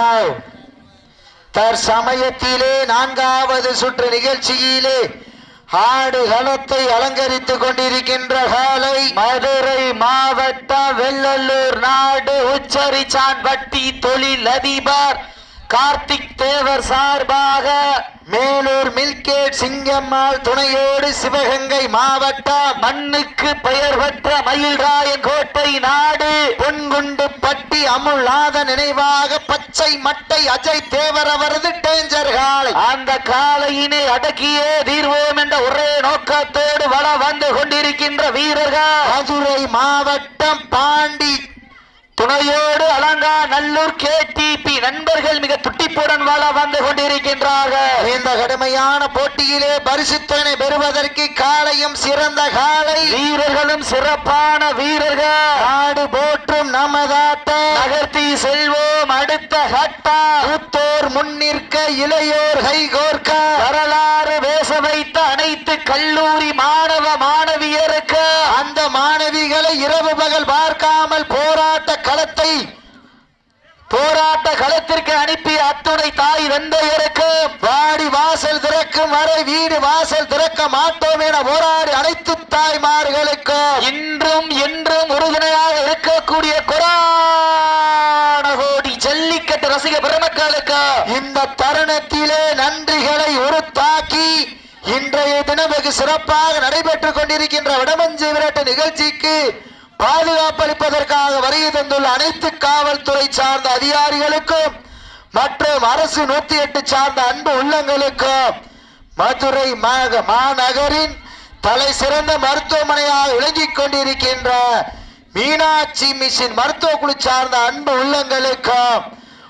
நாள் தற்சமயத்திலே நான்காவது சுற்று நிகழ்ச்சியிலே ஆடு களத்தை அலங்கரித்துக் கொண்டிருக்கின்ற காலை மதுரை மாவட்டம் வெள்ளல்லூர் நாடு உச்சரிச்சான் வட்டி தொழில் அதிபர் கார்த்திக் தேவர் சார்பாக மேலூர் மில்கேட் சிங்கம்மாள் துணையோடு சிவகங்கை மாவட்டம் மண்ணுக்கு பெயர் பெற்ற மயில்ராயன் கோட்டை நாடு பொன்குண்டு பட்டி அமுல்லாத நினைவாக பச்சை மட்டை அஜய் தேவர் அவரது டேஞ்சர் காலை அந்த காலையினை அடக்கியே தீர்வோம் என்ற ஒரே நோக்கத்தோடு வள வந்து கொண்டிருக்கின்ற வீரர்கள். மதுரை மாவட்டம் பாண்டி துணையோடு அலங்கா நல்லூர் கேடிபி நண்பர்கள் மிக துட்டிப்புடன் வாழ வந்து கொண்டிருக்கின்றார்கள். இந்த கடுமையான போட்டியிலே பரிசுத்தனை பெறுவதற்கு காலையும் சிறந்த காலை. வீரர்களும் சிறப்பான வீரர்கள். நாடு போற்றும் நமதாட்டம் நகர்த்தி செல்வோம் அடுத்த கட்டா. மூத்தோர் முன்னிற்க இளையோர் கைகோர்க்க வரலாறு பேச வைத்த அனைத்து கல்லூரி மாணவ மாணவியருக்கு. அந்த மாணவிகளை இரவு பகல் பார்க்காமல் களத்தை போராட்ட களத்திற்கு அனுப்பி அத்துணை தாய் தந்தையருக்கு வாடி வாசல் திறக்கும் வரை வீடு வாசல் திறக்க மாட்டோம் என போராடி அனைத்து தாய்மார்களுக்கு இன்றும் என்றும் உறுதுணையாக இருக்கக்கூடிய கோடி ஜல்லிக்கட்டு ரசிக பெருமக்களுக்கு இந்த தருணத்திலே நன்றிகளை உருத்தாக்கி இன்றைய தினம் வெகு சிறப்பாக நடைபெற்றுக் கொண்டிருக்கின்ற வடமஞ்சி விரட்டு நிகழ்ச்சிக்கு பாதுகாப்பளிப்பதற்காக வருகை தந்துள்ள அனைத்து காவல்துறை சார்ந்த அதிகாரிகளுக்கும் மற்றும் அரசு நூத்தி எட்டு சார்ந்த அன்பு உள்ளங்களுக்கும் மதுரை மாநகரின் தலை சிறந்த மருத்துவமனையாக விளங்கிக் கொண்டிருக்கின்ற மீனாட்சி மிஷின் மருத்துவ குழு சார்ந்த அன்பு உள்ளங்களுக்கும்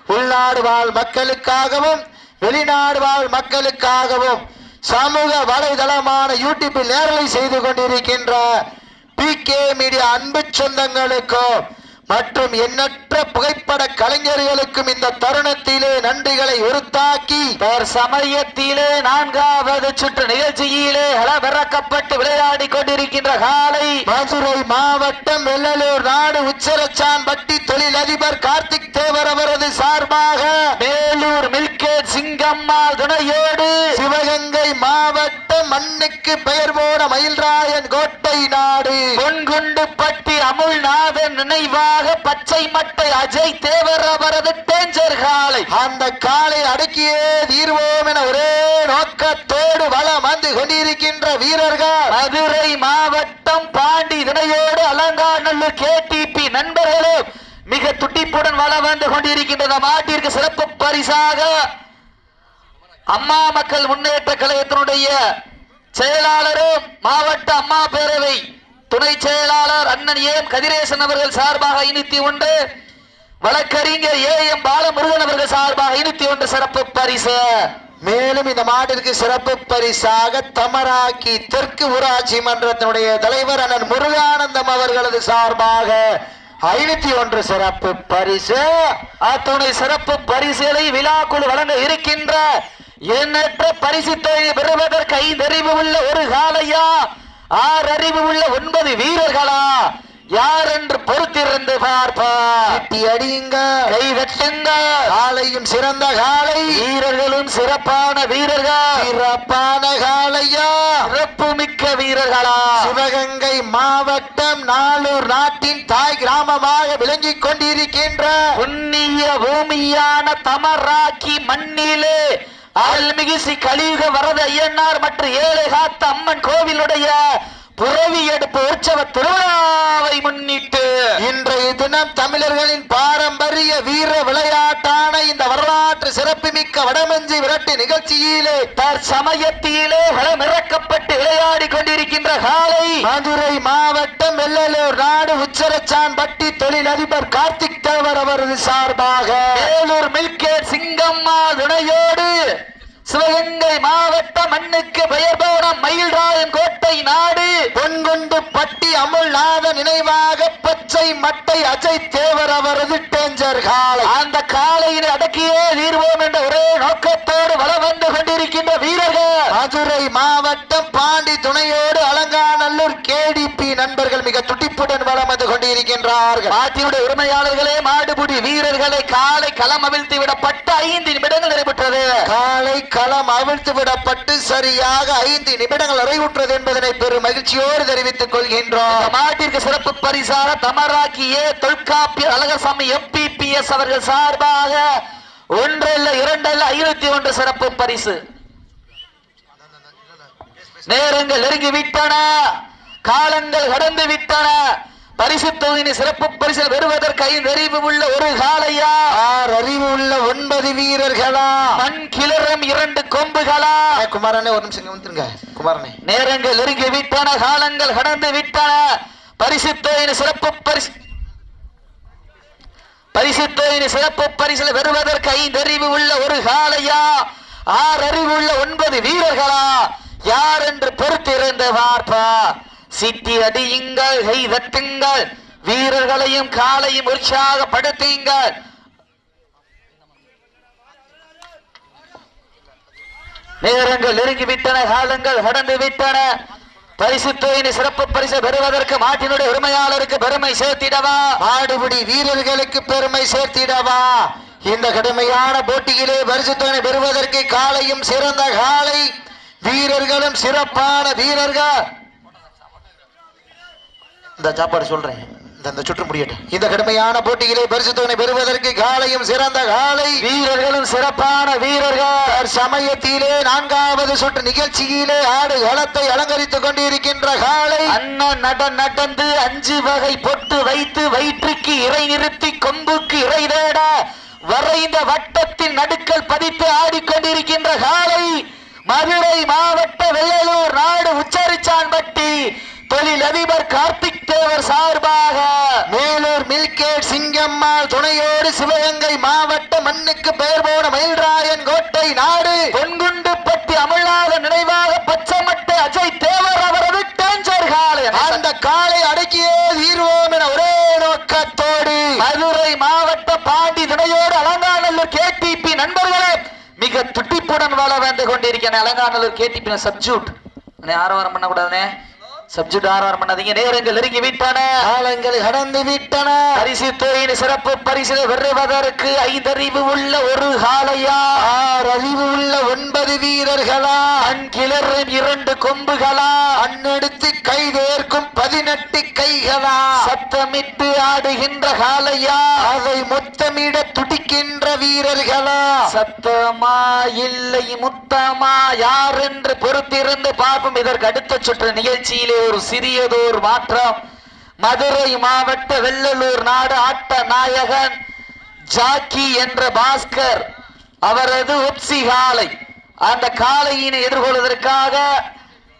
உள்நாடு வாழ் மக்களுக்காகவும் வெளிநாடு வாழ் மக்களுக்காகவும் சமூக வலைதளமான யூடியூப்பில் நேரலை செய்து கொண்டிருக்கின்ற பி கே மீடியா அன்பு சொந்தங்களுக்கும் மற்றும் எண்ணற்ற புகைப்பட கலைஞர்களுக்கும் இந்த தருணத்திலே நன்றிகளை உருத்தாக்கி தர் சமயத்திலே நான்காவது சுற்று நிகழ்ச்சியிலே அளவிறக்கப்பட்டு விளையாடி கொண்டிருக்கின்ற காலை மதுரை மாவட்டம் வெள்ளலூர் நாடு உச்சரச்சான் பட்டி தொழிலதிபர் கார்த்திக் தேவர் அவரது சார்பாக மேலூர் மில்கேட் சிங்கம்மா துணையோடு மண்ணுக்கு பெயர் போன மயில்ராயன் கோட்டை நாடு. பொன்குண்டு பட்டி அமுல்நாதன் நினைவாக பச்சை மட்டை அஜய் தேவர் அவரது டேஞ்சர் காலை. அந்த காலை அடக்கியே தீர்வோம் என ஒரே நோக்கத்தோடு வளம் வந்து கொண்டிருக்கின்ற வீரர்கள். மதுரை மாவட்டம் பாண்டி திணையோடு அலங்காநல்லூர் கேடிபி நண்பர்களும் மிக துட்டிப்புடன் வளம் வந்து கொண்டிருக்கின்ற மாட்டிற்கு சிறப்பு பரிசாக அம்மா மக்கள் முன்னேற்ற கழகத்தினுடைய செயலாளரும் மாவட்ட அம்மா பேரவை துணை செயலாளர் அண்ணன் ஏம் கதிரேசன் அவர்கள் சார்பாக ஐநூத்தி ஒன்று வழக்கறிஞர் ஏ எம் பாலமுருகன் அவர்கள் சார்பாக ஐநூத்தி ஒன்று சிறப்பு பரிசு. மேலும் இந்த மாட்டிற்கு சிறப்பு பரிசாக தமராக்கி தெற்கு ஊராட்சி மன்றத்தினுடைய தலைவர் அண்ணன் முருகானந்தம் அவர்களது சார்பாக ஐநூத்தி ஒன்று சிறப்பு பரிசு. அத்துணை சிறப்பு பரிசுகளை விழாக்குழு வழங்க இருக்கின்ற எண்ணற்ற பரிசு தொகை பெறுவதற்கு ஐந்தறிவு உள்ள ஒரு காலையா? ஆறு அறிவு உள்ள ஒன்பது வீரர்களா? யார் என்று பொறுத்திருந்து பார்ப்பார்? அடியுங்க. கை தட்டுங்க காலையும் சிறந்த காலை. வீரர்களும் சிறப்பான வீரர்கள். சிறப்பான காலையா? சிறப்பு மிக்க வீரர்களா? சிவகங்கை மாவட்டம் நாளூர் நாட்டின் தாய் கிராமமாக விளங்கிக் கொண்டிருக்கின்ற புண்ணிய பூமியான தமராக்கி மண்ணிலே அருள்மிகு ஸ்ரீ கலியுக வரத ஐயனார் மற்றும் ஏழை காத்த அம்மன் கோவிலுடைய புறவி எடுப்பு உற்சவ திருவிழாவை முன்னிட்டு இன்றைய தினம் தமிழர்களின் பாரம்பரிய வீர விளையாட்டான இந்த வரலாற்று சிறப்புமிக்க வடமஞ்சி விரட்டு நிகழ்ச்சியிலே தற்சமயத்திலே களமிறக்கப்பட்டு விளையாடி கொண்டிருக்கின்ற காலை மதுரை மாவட்டம் வெள்ளலூர் நாடு உச்சரச்சான் பட்டி தொழிலதிபர் கார்த்திக் தேவர் அவரது சார்பாக வேலூர் மில்கேட் சிங்கம்மா துணையோடு சிவகங்கை மாவட்ட மண்ணுக்கு பெயர் போன மயில்ராயன் கோட்டை நாடு. பொன்கொண்டு பட்டி அமுல்நாத நினைவாக பச்சை மட்டை அஜய் தேவர் அவரது டேஞ்சர் காலை அந்த காலையினை அடக்கியே தீர்வோம் என்ற ஒரே நோக்கத்தோடு வளம் வந்து கொண்டிருக்கின்ற வீரர்கள். மதுரை மாவட்டம் பாண்டி துணையோடு அலங்காநல்லூர் கேடிபி நண்பர்கள் மிக துடிப்புடன் வளம் வந்து கொண்டிருக்கின்றார்கள். பாட்டியுடைய உரிமையாளர்களே மாடுபுடி வீரர்களை காலை களம் அவிழ்த்து விடப்பட்ட ஐந்து காலை களம் அவிழ்த்து விடப்பட்டு சரியாக ஐந்து நிமிடங்கள் நிறைவுற்றது என்பதனை பெரும் மகிழ்ச்சியோடு தெரிவித்துக் கொள்கின்றோம். மாட்டிற்கு சிறப்பு பரிசாக தமராக்கிய தொல்காப்பிய அழகசாமி எம்பிபிஎஸ் அவர்கள் சார்பாக ஒன்றல்ல இரண்டல்ல ஐநூத்தி ஒன்று சிறப்பு பரிசு. நேரங்கள் நெருங்கி விட்டன காலங்கள் கடந்து விட்டன பரிசு தொகுதியின் சிறப்பு பரிசு பெறுவதற்கு ஐந்து அறிவு உள்ள ஒரு காலையா ஆறு அறிவு உள்ள ஒன்பது வீரர்களா? மண் கிளறும் இரண்டு கொம்புகளா? குமாரனே ஒரு நிமிஷம் வந்துருங்க. குமாரனே. நேரங்கள் நெருங்கி விட்டன காலங்கள் கடந்து விட்டன. பரிசு சிறப்பு பரிசு பரிசு சிறப்பு பரிசில் பெறுவதற்கு ஐந்து அறிவு உள்ள ஒரு காளையா? ஆறு அறிவு உள்ள ஒன்பது வீரர்களா? யார் என்று பொறுத்திருந்து பார்ப்பா சிட்டி அடியுங்கள் கை தட்டுங்கள் வீரர்களையும் காலையும் உற்சாகப்படுத்துங்கள். நேரங்கள் நெருங்கி விட்டன காலங்கள் கடந்து விட்டன பரிசு தொகையின் சிறப்பு பரிசு பெறுவதற்கு மாட்டினுடைய உரிமையாளருக்கு பெருமை சேர்த்திடவா? மாடுபிடி வீரர்களுக்கு பெருமை சேர்த்திடவா? இந்த கடுமையான போட்டியிலே பரிசுத்தவனை பெறுவதற்கு காலையும் சிறந்த காலை வீரர்களும் சிறப்பான வீரர்கள். இந்த சாப்பாடு சொல்றேன். இந்த சுற்று முடியட்டும். இந்த கடுமையான போட்டியிலே பரிசுத்தவனை பெறுவதற்கு காலையும் சிறந்த காலை. வீரர்களும் சிறப்பான வீரர்கள். சமயத்திலே நான்காவது சுற்று நிகழ்ச்சியிலே ஆடு களத்தை அலங்கரித்துக் கொண்டிருக்கின்ற காலை. அண்ணன் நட நடந்து அஞ்சு வகை பொட்டு வைத்து வயிற்றுக்கு இறை நிறுத்தி கொம்புக்கு இறை தேட வரைந்த வட்டத்தின் நடுக்கல் பதித்து ஆடிக்கொண்டிருக்கின்ற காலை. மதுரை மாவட்ட வெள்ளலூர் நாடு உச்சரிச்சான்பட்டி தொழில் அதிபர் கார்த்திக் தேவர் சார்பாக மேலூர் மில்கேட் சிங்கம்மாள் துணையோடு சிவகங்கை மாவட்ட மண்ணுக்கு பெயர் போன மயில்ராயன் கோட்டை நாடு பொன்குண்டு பட்டி அமலாத நினைவாக பச்சைமட்டை அஜய் தேவர் அவரது டேஞ்சர் காலை அந்த காலை அடக்கியே தீர்வோம் என ஒரே நோக்கத்தோடு மதுரை மாவட்ட பாண்டி துணையோடு அலங்காநல்லூர் கேடிபி நண்பர்களே மிக துட்டிப்புடன் வாழ வந்து கொண்டிருக்கிறேன் அலங்காநல்லூர் கேடிபி சப்ஜூட் ஆரவாரம் பண்ணக்கூடாதுனே ஆரவாரம் பண்ணாதீங்க நேரங்கள் நெருங்கி விட்டன காலங்கள் கடந்து விட்டன பரிசு தொகையின் சிறப்பு பரிசிலை பெறுவதற்கு ஐந்தறிவு உள்ள ஒரு காலையா ஆறு அறிவு உள்ள ஒன்பது வீரர்களா? மண் கிளறும் இரண்டு கொம்புகளா? அன்னெடுத்து கைதேர்க்கும் பதினெட்டு கைகளா? சத்தமிட்டு ஆடுகின்ற காலையா அதை முத்தமிட துடிக்கின்ற வீரர்களா? சத்தமா இல்லை முத்தமா? யார் என்று பொறுத்திருந்து பார்ப்போம். இதற்கு அடுத்த சுற்று நிகழ்ச்சியிலே ஒரு சிறியதோர் மாற்றம். மதுரை மாவட்ட வெள்ளலூர் நாடு ஆட்ட நாயகன் ஜாக்கி என்ற பாஸ்கர். அவரது உப்சி காலை. அந்த காளையினை எதிர்கொள்வதற்காக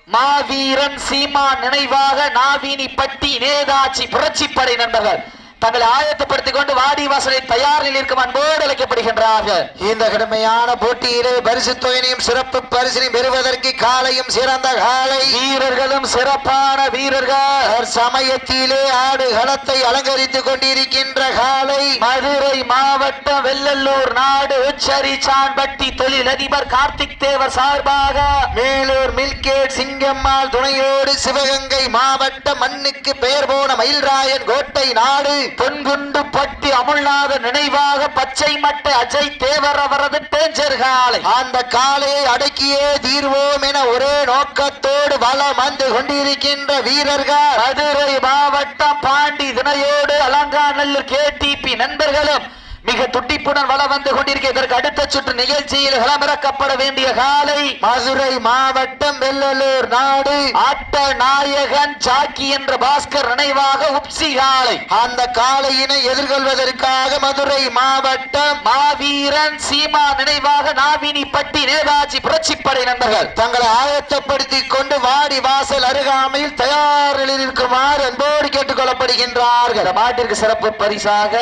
மாவீரன் சீமான் நினைவாக நாவினி பட்டி நேதாச்சி புரட்சிப்படை நண்பர்கள் தங்களை ஆயத்தப்படுத்திக் கொண்டு வாடி வாசலை தயார் நிலையில் இருக்கும் அன்போடு அழைக்கப்படுகின்றார்கள். இந்த கடுமையான போட்டியிலே பரிசு தொகையினையும் சிறப்பு பரிசினையும் பெறுவதற்கு காலையும் சிறந்த காலை. வீரர்களும் சிறப்பான வீரர்கள். சமயத்திலே ஆடு களத்தை அலங்கரித்துக் கொண்டிருக்கின்ற காலை. மதுரை மாவட்டம் வெள்ளலூர் நாடு உச்சரி சான்பட்டி தொழில் அதிபர் கார்த்திக் தேவர் சார்பாக மேலூர் மில்கேட் சிங்கம்மாள் துணையோடு சிவகங்கை மாவட்ட மண்ணுக்கு பெயர் போன மயில்ராயன் கோட்டை நாடு. பொன்குண்டு பட்டி அமுல்நாத நினைவாக பச்சை மட்டை அஜய் தேவர் அவரது பேஞ்சர் காலை. அந்த காலையை அடக்கியே தீர்வோம் என ஒரே நோக்கத்தோடு வலம் வந்து கொண்டிருக்கின்ற வீரர்கள். மதுரை மாவட்டம் பாண்டி தினையோடு அலங்காநல்லூர் கேடிபி நண்பர்களும் மிக துட்டிப்புடன் வள வந்து கொண்டிருக்க இதற்கு அடுத்த சுற்று நிகழ்ச்சியில் களமிறக்கப்பட வேண்டிய காலை மதுரை மாவட்டம் வெள்ளலூர் நாடு ஆட்ட நாயகன் சாக்கி என்ற பாஸ்கர் நினைவாக உப்சி காலை. அந்த காளையினை எதிர்கொள்வதற்காக மதுரை மாவட்டம் மாவீரன் சீமா நினைவாக நாவினி பட்டி நேதாஜி புரட்சிப்படை நண்பர்கள். தங்களை ஆயத்தப்படுத்திக் கொண்டு வாடி வாசல் அருகாமையில் தயார் நிலையில் இருக்குமாறு கேட்டுக் கொள்ளப்படுகின்றார்கள் இந்த மாட்டிற்கு சிறப்பு பரிசாக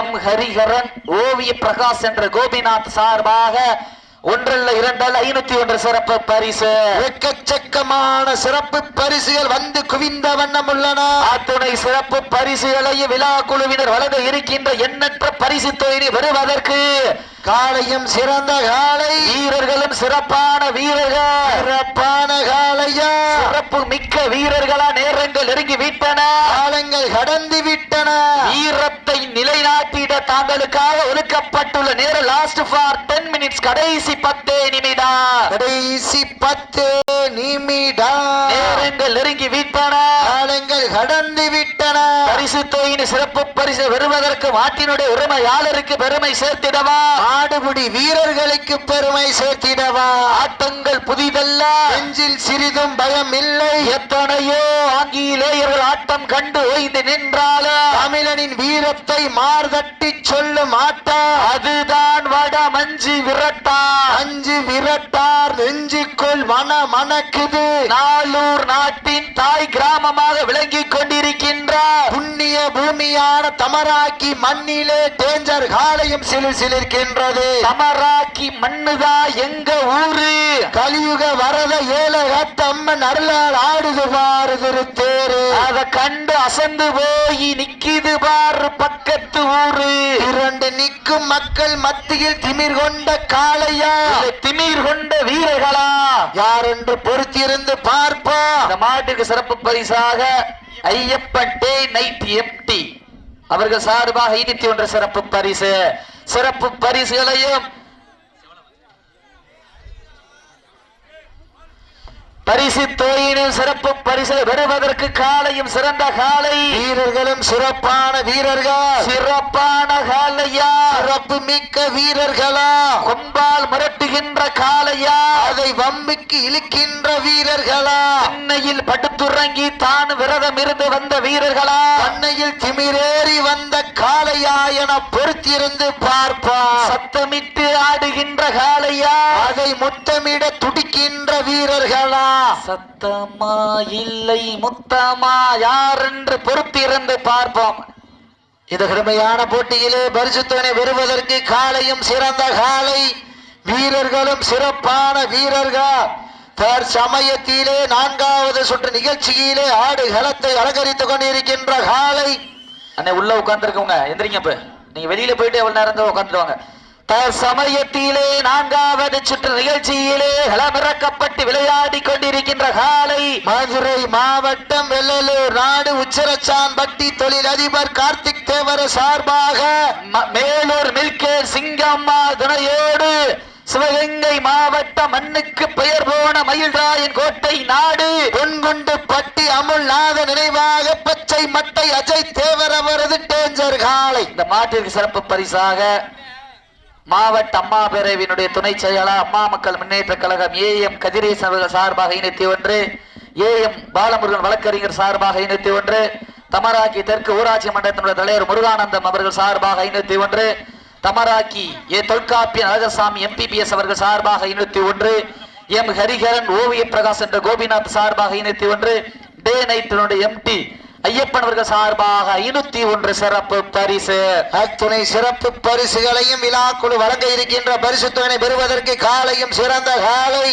எம். ஹரிஹரன் ஓவிய பிரகாஷ் என்ற கோபிநாத் சார்பாக ஒன்றல்ல இரண்டல்ல ஐநூத்தி ஒன்று சிறப்பு பரிசு. எக்கச்சக்கமான சிறப்பு பரிசுகள் வந்து குவிந்த வண்ணம் உள்ளன. அத்துணை சிறப்பு பரிசுகளையும் விழா குழுவினர் வழங்க இருக்கின்ற எண்ணற்ற பரிசு தொகையை பெறுவதற்கு காலையும் சிறந்த காலை வீரர்களும் சிறப்பான வீரர்கள். சிறப்பான காலையா சிறப்பு மிக்க வீரர்களா நேரங்கள் நெருங்கி விட்டன. காலங்கள் கடந்து விட்டன. வீரத்தை நிலைநாட்டிட தாங்களுக்காக ஒதுக்கப்பட்டுள்ள நேரம் லாஸ்ட் ஃபார் டென் மினிட்ஸ் கடைசி பத்தே நிமிடா. கடைசி பத்து நிமிடா. நேரங்கள் நெருங்கி விட்டன. காலங்கள் கடந்து விட்டன. பரிசு தொகையின் சிறப்பு பரிசு பெறுவதற்கு மாட்டினுடைய உரிமையாளருக்கு பெருமை சேர்த்திடவா? ஆடுபுடி வீரர்களுக்கு பெருமை சேர்த்திடவா? ஆட்டங்கள் புதிதல்ல. நெஞ்சில் சிறிதும் பயம் இல்லை. எத்தனையோ ஆங்கிலேயர்கள் ஆட்டம் கண்டு ஓய்ந்து நின்றாலும் தமிழனின் வீரத்தை மார்தட்டி சொல்லும் ஆட்டம். அதுதான் வட மஞ்சு விரட்டா. அஞ்சு விரட்டார் நெஞ்சுக்குள் மன மணக்குது. நாளூர் நாட்டின் தாய் கிராமமாக விளங்கிக் கொண்டிருக்கின்ற புண்ணிய பூமியான தமராக்கி மண்ணிலே டேஞ்சர் காலையும் சிலு சிலிர்க்கின்றது. தமராக்கி மண்ணுதா எங்க ஊரு? கலியுக வரத ஏழகத்தம்மன் அருளால் ஆடுது பாருது தேரு அத கண்டு அசந்து போய் நிக்கிது பாரு பக்கத்து ஊரு. இரண்டு நிற்கும் மக்கள் மத்தியில் திமிர் கொண்ட காளையா? திமிர் கொண்ட வீரர்களா? யார் என்று பொறுத்திருந்து பார்ப்போம். மாட்டுக்கு சிறப்பு பரிசாக ஐயப்பன் டே நைட் எம்டி. அவர்கள் சார்பாக ஐநூத்தி ஒன்று சிறப்பு பரிசு. சிறப்பு பரிசுகளையும் பரிசு தொகையினும் சிறப்பு பரிசு பெறுவதற்கு காலையும் சிறந்த காலை. வீரர்களும் சிறப்பான வீரர்கள். சிறப்பான காலையா? சிறப்பு மிக்க வீரர்களா? கொம்பால் மிரட்டுகின்ற காலையா அதை வம்பிக்கு இழுக்கின்ற வீரர்களா? சென்னையில் படுத்துறங்கி தான் விரதம் இருந்து வந்த வீரர்களா? அன்னையில் திமிரேறி வந்த காளையா என பொறுத்திருந்து பார்ப்பார் சத்தமிட்டு ஆடுகின்ற காளையா? அதை முத்தமிட துடிக்கின்ற வீரர்களா? சத்தமா இல்லை முத்தமா யார் என்று பொறுத்திருந்து பார்ப்போம். இது கடுமையான போட்டியிலே பரிசுத்தனை பெறுவதற்கு காளையும் சிறந்த காளை. வீரர்களும் சிறப்பான வீரர்கள். தற்சமயத்திலே நான்காவது சுற்று நிகழ்ச்சியிலே ஆடு களத்தை அலங்கரித்துக் கொண்டிருக்கின்ற காலை. அண்ணே உள்ள உட்கார்ந்துருக்கவங்க எந்திரிங்க இப்ப. நீங்க வெளியில போயிட்டு எவ்வளவு நேரம் தான் உட்காந்துருவாங்க தற்சமயத்திலே நான்காவது சுற்று நிகழ்ச்சியிலே களமிறக்கப்பட்டு விளையாடி கொண்டிருக்கின்ற காலை. மதுரை மாவட்டம் வெள்ளலூர் நாடு உச்சிரச்சான்பட்டி தொழில் அதிபர் கார்த்திக் தேவர சார்பாக ம- மேலூர் மில்கே சிங்கம்மா துணையோடு சிவகங்கை மாவட்ட மண்ணுக்கு பெயர் போன மயில்ராயன் கோட்டை நாடு பொன்குண்டு பட்டி அமுல்நாத நினைவாக பச்சை மட்டை அஜய் தேவர் அவரது டேஞ்சர் காலை இந்த மாட்டிற்கு சிறப்பு பரிசாக மாவட்ட அம்மா பேரவையினுடைய துணை செயலாளர் அம்மா மக்கள் முன்னேற்ற கழகம் ஏஎம் கதிரேசன் அவர்கள் சார்பாக இணைத்தி ஒன்று ஏஎம் பாலமுருகன் வழக்கறிஞர் சார்பாக இணைத்தி ஒன்று தமராக்கி தெற்கு ஊராட்சி மன்றத்தினுடைய தலைவர் முருகானந்தம் அவர்கள் சார்பாக ஐநூத்தி ஒன்று தமராக்கி ஏ தொல்காப்பியன் அழகசாமி எம்பிபிஎஸ் அவர்கள் சார்பாக ஐநூத்தி ஒன்று எம் ஹரிஹரன் ஓவிய பிரகாஷ் என்ற கோபிநாத் சார்பாக ஐநூத்தி ஒன்று டே நைட்டினுடைய எம்டி ஐயப்பன் அவர்கள் சார்பாக ஐநூத்தி ஒன்று சிறப்பு பரிசு. அத்துணை சிறப்பு பரிசுகளையும் விழாக்குழு வழங்க இருக்கின்ற பரிசுத்தனை பெறுவதற்கு காலையும் சிறந்த காலை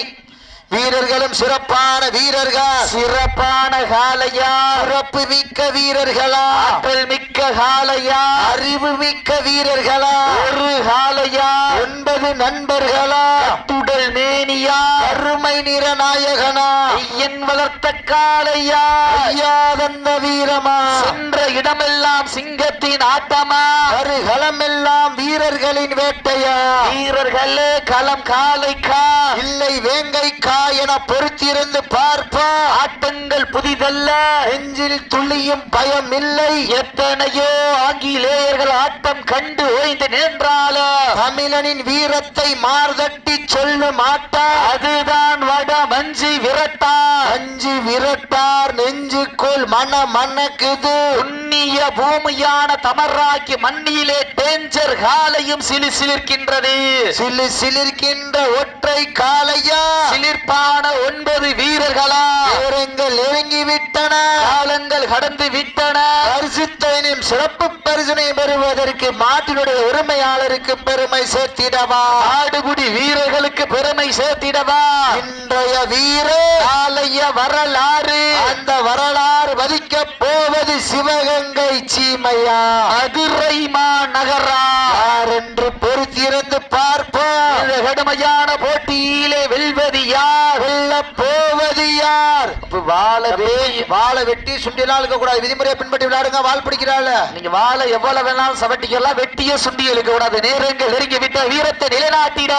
வீரர்களும் சிறப்பான வீரர்கள். சிறப்பான காலையா சிறப்பு மிக்க வீரர்களா. ஆற்றல் மிக்க காலையா அறிவு மிக்க வீரர்களா. ஒரு காலையா ஒன்பது நண்பர்களா. துடல் மேனியா. அருமை நிற நாயகனா. ஐயன் வளர்த்த காலையா ஐயாதந்த வீரமா. சென்ற இடமெல்லாம் சிங்கத்தின் ஆட்டமா. கருகளமெல்லாம் வீரர்களின் வேட்டையா. வீரர்களே களம் காலைக்கா இல்லை வேங்கைக்கா. என பொறுத்திருந்து பார்ப்பா. ஆட்டங்கள் புதிதல்ல. நெஞ்சில் துளியும் பயம் இல்லை எத்தனையோ ஆங்கிலேயர்கள் ஆட்டம் கண்டு ஓய்ந்து நின்றாலும் தமிழனின் வீரத்தை மார்தட்டி சொல்லும் ஆட்டா. அதுதான் வட மஞ்சி விரட்டா. அஞ்சு விரட்டார் நெஞ்சுக்குள் மன மணக்குது. புண்ணிய பூமியான தமராக்கி மண்ணிலே டேஞ்சர் காலையும் சிலு சிலிர்க்கின்றது. சிலு சிலிர்க்கின்ற ஒற்றை காலையா சிலிர்ப்பான ஒன்பது வீரர்களா? நேரங்கள் நெருங்கி விட்டன. விட்டன காலங்கள் கடந்து விட்டன. பரிசுத்தையும் சிறப்பு பரிசனை பெறுவதற்கு மாட்டினுடைய உரிமையாளருக்கு பெருமை சேர்த்திடவா? ஆடுகுடி வீரர்களுக்கு பெருமை சேர்த்திடவா? இன்றைய வீரர் காலைய வரலாறு. அந்த வரலாறு வதிக்க போவது சிவகங்கை சீமையா? மதுரை மாநகரா? யார் என்று பொறுத்திருந்து பார்ப்போம். கடுமையான போட்டியிலே வெல்வது யார் வெல்ல போவது வாழவே வாழை வெட்டி சுண்டிலாம் இருக்க கூடாது விதிமுறையை பின்பற்றி விளையாடுங்க வால் பிடிக்கிறாள். நீங்க வாழை எவ்வளவு வேணாலும் சவட்டிக்கலாம் வெட்டிய சுண்டி இழுக்க கூடாது நேரங்கள் நெருங்கி விட்ட வீரத்தை நிலைநாட்டிட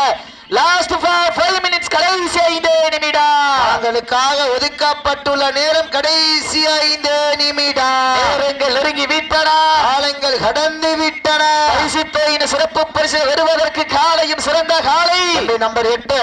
லாஸ்ட் ஃபைவ் மினிட்ஸ் கடைசி ஐந்து நிமிடம். தாங்களுக்காக ஒதுக்கப்பட்டுள்ள நேரம் கடைசி ஐந்து நிமிடம். நேரங்கள் நெருங்கி விட்டன. காலங்கள் கடந்து விட்டன. பரிசுத்த சிறப்பு பரிசு வருவதற்கு காலையும் சிறந்த காலை. நம்பர் எட்டு.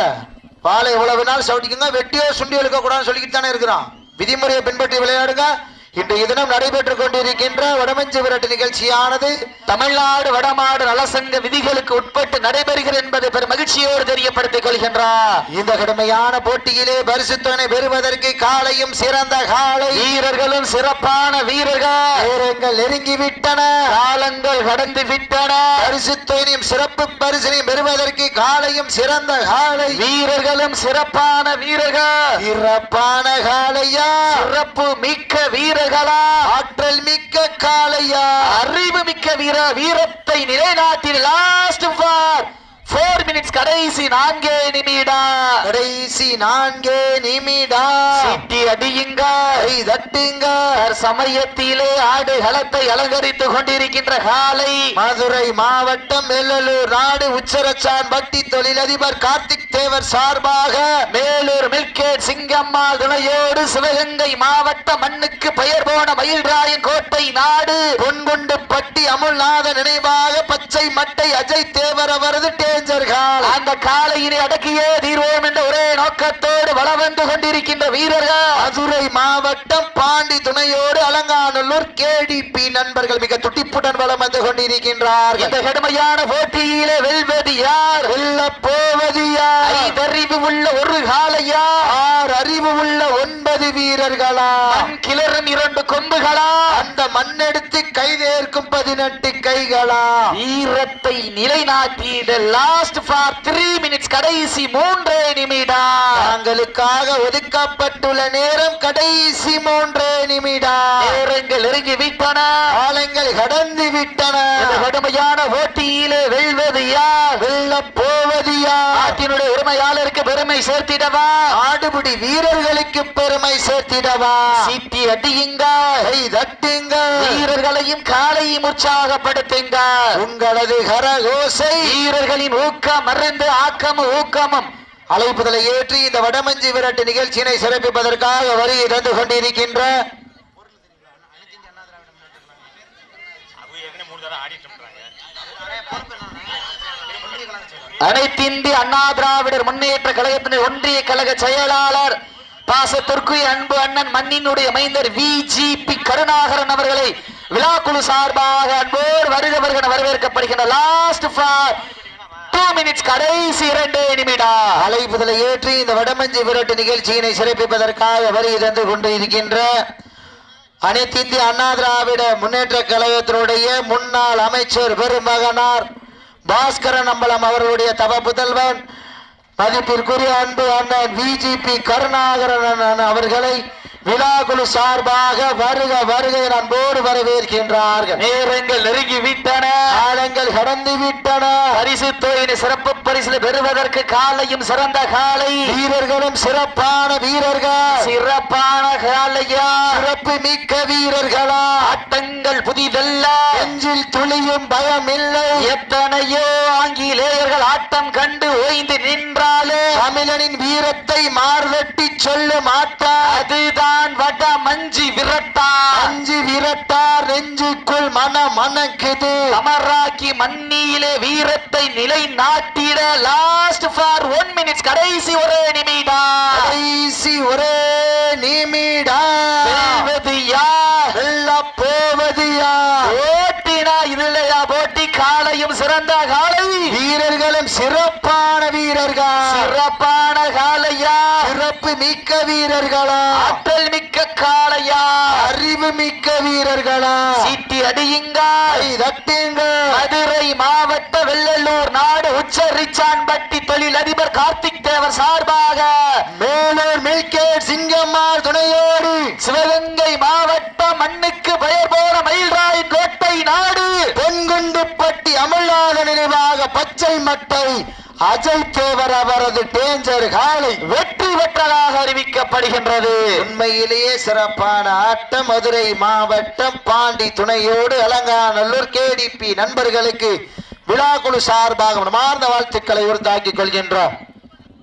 பாலை எவ்வளவு நாள் சவுட்டிக்குங்க வெட்டியோ சுண்டி இழுக்க கூடாதுன்னு சொல்லிக்கிட்டு தானே இருக்கிறான். விதிமுறையை பின்பற்றி விளையாடுங்க. இன்றைய தினம் நடைபெற்றுக் கொண்டிருக்கின்ற வடமஞ்சு விரட்டு நிகழ்ச்சியானது தமிழ்நாடு வடமாடு நலசங்க விதிகளுக்கு உட்பட்டு நடைபெறுகிறது என்பதை பெரும் மகிழ்ச்சியோடு தெரியப்படுத்திக் கொள்கின்றார் இந்த கடுமையான போட்டியிலே பரிசுத்தனை பெறுவதற்கு காலையும் சிறந்த காலை. வீரர்களும் சிறப்பான வீரர்கள். நேரங்கள் நெருங்கி விட்டன காலங்கள் கடந்து விட்டன பரிசுத்தனையும் சிறப்பு பரிசினையும் பெறுவதற்கு காலையும் சிறந்த காலை. வீரர்களும் சிறப்பான வீரர்கள். சிறப்பான காலையா. சிறப்பு மிக்க வீரர்களா ஆற்றல் மிக்க காலையா அறிவு மிக்க வீர வீரத்தை நிலைநாட்டில் லாஸ்ட் ஃபார் ஃபோர் மினிட்ஸ் கடைசி நான்கே நிமிடம் கடைசி நான்கே நிமிடம் சீட்டி அடியுங்க. தட்டுங்க. சமயத்திலே ஆடு களத்தை அலங்கரித்துக் கொண்டிருக்கின்ற காலை. மதுரை மாவட்டம் வெள்ளலூர் நாடு உச்சரச்சான் பட்டி தொழிலதிபர் கார்த்திக் தேவர் சார்பாக மேலூர் மில்கேட் சிங்கம்மாள் துணையோடு சிவகங்கை மாவட்ட மண்ணுக்கு பெயர் போன மயில்ராயன் கோட்டை நாடு. பொன்குண்டு பட்டி அமுல்நாத நினைவாக பச்சை மட்டை அஜய் தேவர் அவரது டேஞ்சர் கால் அந்த காலையினை அடக்கியே தீர்வோம் என்ற ஒரே நோக்கத்தோடு வளம் வந்து கொண்டிருக்கின்ற வீரர்கள். மதுரை மாவட்டம் பாண்டி துணையோடு அலங்காநல்லூர் கேடிபி நண்பர்கள் மிக துட்டிப்புடன் வளம் வந்து கொண்டிருக்கின்றார்கள். இந்த கடுமையான போட்டியிலே வெல்வது யார்? வெல்ல போவது யார்? ஐதறிவு உள்ள ஒரு காலையா ஆறு அறிவு உள்ள ஒன்பது வீரர்களா? கிளறும் இரண்டு கொம்புகளா? அந்த மண்ணெடுத்து கைதேர்க்கும் பதினெட்டு கைகளா? வீரத்தை நிலைநாட்டிய லாஸ்ட் ஃபார் த்ரீ மினிட்ஸ் கடைசி மூன்றே நிமிடம் தாங்களுக்காக ஒதுக்கப்பட்டுள்ள நேரம் கடைசி மூன்றே நிமிடம் நேரங்கள் நெருங்கி விட்டன. காலங்கள் கடந்து விட்டன. கடுமையான போட்டியிலே வெல்வது யார்? வெல்ல போவது யார்? நாட்டினுடைய உரிமையாளருக்கு பெருமை சேர்த்திடவா? ஆடுபிடி வீரர்களுக்கு பெருமை சேர்த்திடவா? சீட்டி அடியுங்க தட்டுங்க வீரர்களையும் காலையும் உற்சாகப்படுத்துங்க. உங்களது கரகோசை வீரர்களின் ஊக்கம் மறந்து ஆக்கமும் ஊக்கமும். அழைப்புதலை ஏற்றி இந்த வடமஞ்சி விரட்டு நிகழ்ச்சியினை சிறப்பிப்பதற்காக வருகை தந்து கொண்டிருக்கின்ற அனைத்திந்திய அண்ணா திராவிடர் முன்னேற்ற கழகத்தின் ஒன்றிய கழக செயலாளர் பாசத்திற்கு அன்பு அண்ணன் மண்ணினுடைய மைந்தர் விஜிபி கருணாகரன் அவர்களை விழாக்குழு சார்பாக அன்போடு வருக வரவேற்கப்படுகின்ற லாஸ்ட் ஃபார் டூ மினிட்ஸ் கடைசி இரண்டு நிமிடம். அழைப்புதலை ஏற்றி இந்த வடமஞ்சி விரட்டு நிகழ்ச்சியினை சிறப்பிப்பதற்காக வருகை கொண்டு இருக்கின்ற அனைத்து இந்திய அண்ணா திராவிட முன்னேற்ற கழகத்தினுடைய முன்னாள் அமைச்சர் பெருமகனார் பாஸ்கரன் அம்பலம் அவர்களுடைய தவ புதல்வன். மதிப்பிற்குரிய அன்பு அண்ணன் விஜிபி கருணாகரன் அவர்களை விழாக்குழு சார்பாக வருக வருகை அன்போடு வரவேற்கின்றார்கள். நேரங்கள் நெருங்கி விட்டன காலங்கள் கடந்து விட்டன பரிசு தொகையினை சிறப்பு பரிசில் பெறுவதற்கு காலையும் சிறந்த காலை. வீரர்களும் சிறப்பான வீரர்கள். சிறப்பான காலையா? சிறப்பு மிக்க வீரர்களா? ஆட்டங்கள் புதிதல்ல. நெஞ்சில் துளியும் பயம் இல்லை எத்தனையோ ஆங்கிலேயர்கள் ஆட்டம் கண்டு ஓய்ந்து நின்றாலே. தமிழனின் வீரத்தை மார்வெட்டி சொல்ல மாட்டார் அதுதான் வட மஞ்சி விரட்டா. அஞ்சு விரட்டார் நெஞ்சுக்குள் மன மணக்குது. அமராக்கி மண்ணியிலே வீரத்தை நிலை நாட்டிட லாஸ்ட் ஃபார் ஒன் மினிட்ஸ் கடைசி ஒரே நிமிடம் கடைசி ஒரே நிமிடா. வெல்வது யார்? வெல்ல போவது யார்? ஓட்டினா இல்லையா போட்டி காலையும் சிறந்த காலை வீரர்களும் சிறப்பான வீரர்கள். சிறப்பான காலையா சிறப்பு மிக்க வீரர்களா? ஆற்றல் மிக்க காளையா? அறிவு மிக்க வீரர்களா? சீட்டி அடியுங்கள் தட்டுங்கள் மதுரை மாவட்ட வெள்ளலூர் நாடு உச்சரிச்சான்பட்டி தொழில் அதிபர் கார்த்திக் தேவர் சார்பாக. மேலூர் மில்கேட் சிங்கம்மாள் துணையோடு. சிவகங்கை மாவட்டம் மண்ணுக்கு பெயர் போன மயில்ராய் கோட்டை நாடு. பொன்குண்டுப்பட்டி அமல்நாத நினைவாக பச்சை மட்டை அஜய் தேவர் அவரது டேஞ்சர் காலை வெற்றி பெற்றதாக அறிவிக்கப்படுகின்றது. உண்மையிலேயே சிறப்பான ஆட்டம் மதுரை மாவட்டம் பாண்டி துணையோடு அலங்காநல்லூர் கேடிபி நண்பர்களுக்கு விழாக்குழு சார்பாக மார்ந்த வாழ்த்துக்களை உறுத்தாக்கிக் கொள்கின்றோம்.